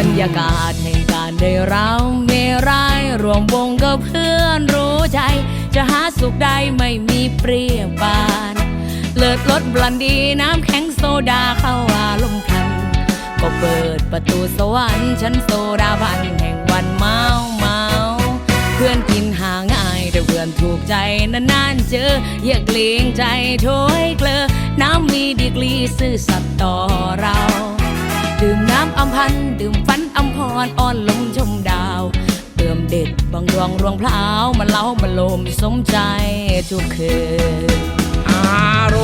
รรยากาศแห่งการได้เราเมรายรวมวงกับเพื่อนรู้ใจ จะหาสุขได้ไม่มีเปรียบปาน เลิศรสบลันดีน้ำแข็งโซดาเข้าอารมณ์คัน ก็เปิดประตูสวรรค์ชั้นโซดาบันแห่งวันเมาเมาเพื่อนกินหาง่ายแต่เพื่อนถูกใจนานๆเจออย่าเกรงใจโถยเกลอน้ำมีดีกรีซื่อสัตย์ต่อเรา ดื่มน้ำอำพัน ดื่มฟันอำพรอ่อนลงชมดาว เติมเด็ดบางดวงรวงพลาวมาเล้ามาลมสมใจทุกคืนอาร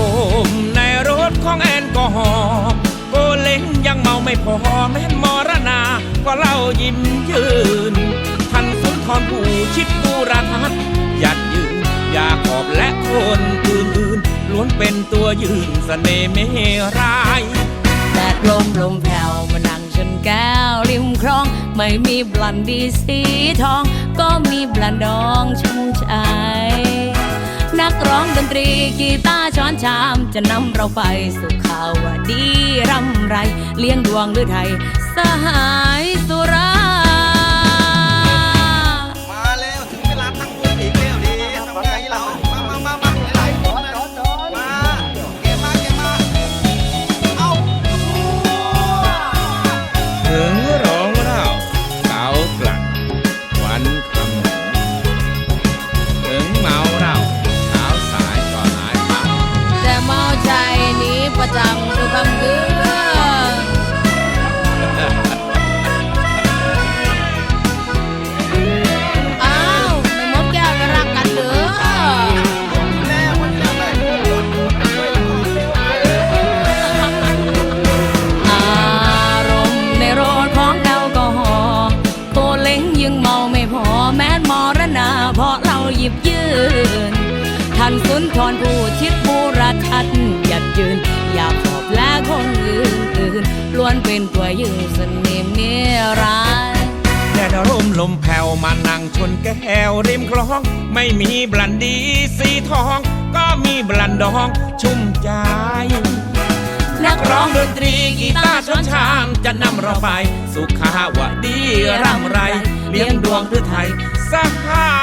มณ์ในรถของแอลกอฮอล์โกเล้งยังเมาไม่พอแม้มรณา ก็เล่ายิ้มยืน ทันสุนทรผู้ชิดบูรทัศน์หยัดยืนยาขอบและคนอื่นๆล้วนเป็นตัวยืนเสน่ห์เมราย ลมลมแผ่วมานั่งชนแก้วริมคลอง ไม่มีบลันดีสีทอง ก็มีบลันดองชุ่มใจนักร้องดนตรีกีตาร์ช้อนชาม จะนำเราไปสู่ข่าวดีร่ำไร เลี้ยงดวงหรือไทย สหายสุด หยิบยืนท่านสุนทรผู้ชิดบูรทัศน์หยัดยืน อยากขอบและคงอื่นอื่นล้วนเป็นตัวยืนสนิมเนียร้ายแดดร่มลมแผ่วมานั่งชนแก้วริมคลอง ไม่มีบลันดีสีทอง ก็มีบลันดองชุ่มใจนักร้องดนตรีกีตาร์ชนชามจะนำเราไป สุขาวดีร่ำไร เลี้ยงดวงหรืไทยสหา